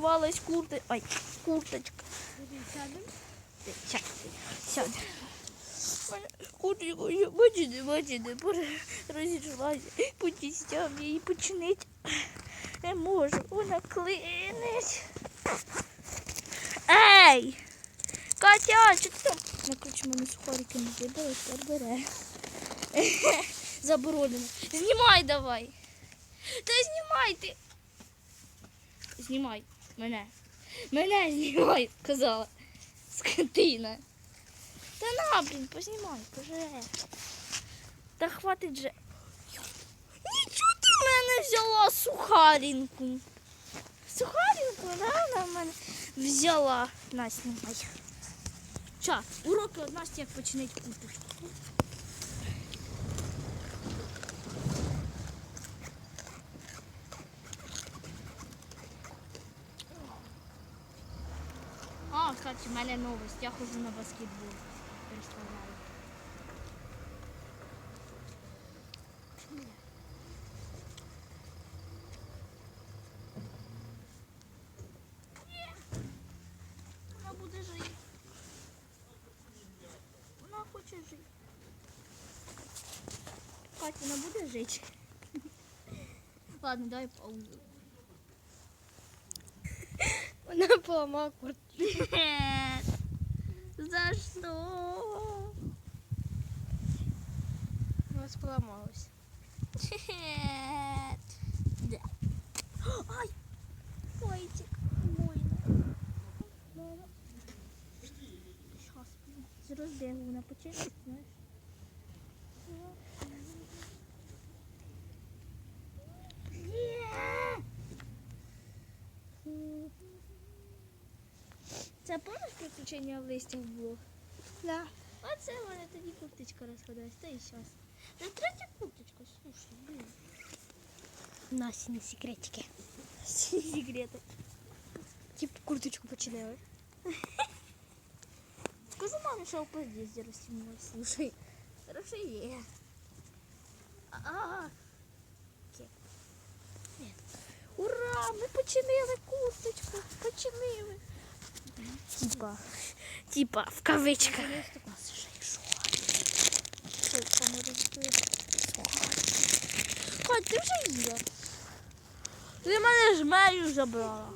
порвалась курти. Ой, курточка. Мене Курточку, бачите, бачите, розійшлася по тістям її починить. Не можу, вона клинить. Ей! Катя, чи ти там? Накручу мене сухарики не вибили, тепер бере. Заборонено. Знімай давай. Та знімай ти. Знімай мене. Мене знімай, сказала. Скотина. Та на, блін, познімай, поже. Та хватить же. Нічого ти в мене взяла сухарінку. Сухарінку, да, вона в мене взяла. На, знімай. Ча, уроки од Насті як починить купити. А, кстати, в мене новость. Я ходжу на баскетбол. Представляю. Вона буде жити. Вона хоче жити. Катя, вона буде жити. Ладно, дай паузу. Вона поламала куртку. Нет. За что? У нас поламалась. Нет. Да. Ай! Мальчик, больно. Сейчас, з розбігу на початку, знаєш. Це пам'ятаєш приключення в листях було? Да. Оце в мене тоді курточка розходилась, та і зараз. Вже третя курточка, слушай, блін. Насіні секретики. Всі секрети. Тип курточку починали. Скажи мамі, що в під'їзді розтягнулася. Слушай, хорошо є. А, окей. Ні. Ура! Ми починили курточку. Починили. Типа, типа, в кавичках. Хоть ти вже їла. Ти мене жмею забрала.